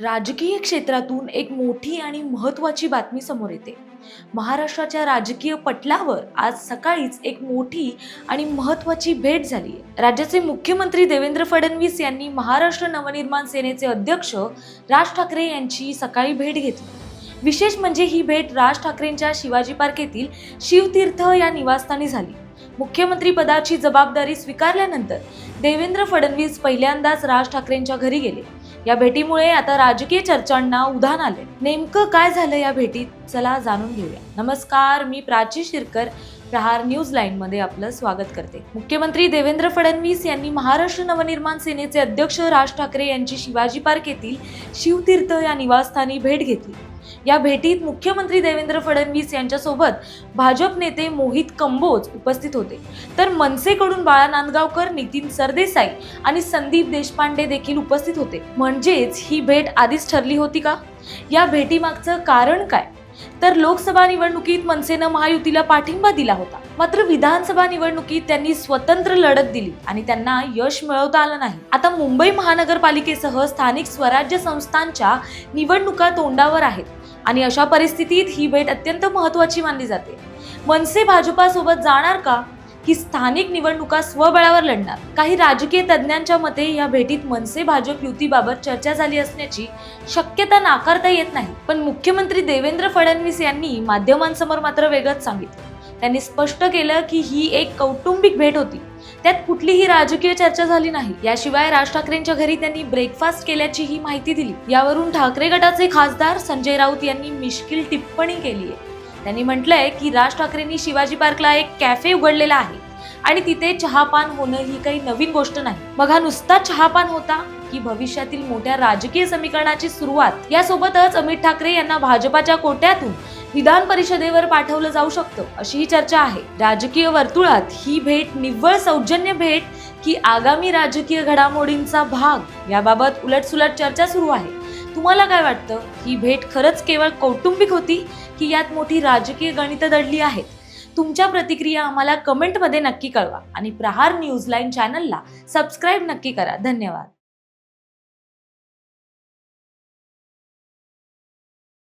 राजकीय क्षेत्रातून एक मोठी आणि महत्वाची बातमी समोर येते. महाराष्ट्राच्या राजकीय पटलावर आज सकाळीच एक मोठी आणि महत्वाची भेट झाली आहे राज्याचे मुख्यमंत्री देवेंद्र फडणवीस यांनी महाराष्ट्र नवनिर्माण सेनेचे अध्यक्ष राज ठाकरे यांची सकाळी भेट घेतली. विशेष म्हणजे ही भेट राज ठाकरेंच्या शिवाजी पार्क येथील शिवतीर्थ या निवासस्थानी झाली. मुख्यमंत्रीपदाची जबाबदारी स्वीकारल्यानंतर देवेंद्र फडणवीस पहिल्यांदाच राज ठाकरेंच्या घरी गेले. या भेटीमुळे आता राजकीय चर्चांना उधाण आले. नेमकं काय झालं या भेटीत? चला जाणून घेऊया. नमस्कार मी प्राची शिरकर प्रहार न्यूज लाईन मध्ये आपलं स्वागत करते. मुख्यमंत्री देवेंद्र फडणवीस यांनी महाराष्ट्र नवनिर्माण सेनेचे अध्यक्ष राज ठाकरे यांची शिवाजी पार्क येथील शिवतीर्थ या निवासस्थानी भेट घेतली. या भेटीत मुख्यमंत्री देवेंद्र फडणवीस यांच्यासोबत भाजप नेते मोहित कंबोज उपस्थित होते. तर मनसेकडून बाळा नांदगावकर नितीन सरदेसाई आणि संदीप देशपांडे देखील उपस्थित होते. म्हणजेच ही भेट आधीच ठरली होती का? या भेटीमागचं कारण काय? तर लोकसभा निवडणुकीत मनसेनं महायुतीला पाठिंबा दिला होता. मात्र विधानसभा निवडणुकीत त्यांनी स्वतंत्र लढत दिली आणि त्यांना यश मिळवता आलं नाही. आता मुंबई महानगरपालिकेसह स्थानिक स्वराज्य संस्थांच्या निवडणुका तोंडावर आहेत. आणि अशा परिस्थितीत ही भेट अत्यंत महत्वाची मानली जाते. मनसे भाजपासोबत जाणार का? की स्थानिक निवडणुका स्वबळावर लढणार. काही राजकीय तज्ज्ञांच्या मते या भेटीत मनसे भाजप युतीबाबत चर्चा झाली असण्याची शक्यता नाकारता येत नाही. पण मुख्यमंत्री देवेंद्र फडणवीस यांनी माध्यमांसमोर मात्र वेगळंच सांगितलं. त्यांनी स्पष्ट केलं की ही एक कौटुंबिक भेट होती. त्यात कुठलीही राजकीय चर्चा झाली नाही. याशिवाय राज ठाकरेंच्या घरी त्यांनी ब्रेकफास्ट केल्याची ही माहिती दिली. यावरून ठाकरे गटाचे खासदार संजय राऊत यांनी मिश्किल टिप्पणी केली आहे. त्यांनी म्हटलंय की राज ठाकरेंनी शिवाजी पार्कला एक कॅफे उघडलेला आहे आणि तिथे चहापान होणं ही काही नवीन गोष्ट नाही. मग हा नुसता चहापान होता की भविष्यातील मोठ्या राजकीय समीकरणाची सुरुवात. यासोबतच अमित ठाकरे यांना भाजपाच्या कोट्यातून विधान परिषदेवर पाठवलं जाऊ शकतं अशी ही चर्चा आहे. राजकीय वर्तुळात ही भेट निव्वळ सौजन्य भेट की आगामी राजकीय घडामोडींचा भाग याबाबत उलटसुलट चर्चा सुरू आहे. तुम्हाला काय वाटतं? ही भेट खरंच केवळ कौटुंबिक होती की यात मोठी राजकीय गणितं दडली आहेत? तुमच्या प्रतिक्रिया आम्हाला कमेंटमध्ये नक्की कळवा आणि प्रहार न्यूजलाईन चॅनलला सबस्क्राईब नक्की करा. धन्यवाद.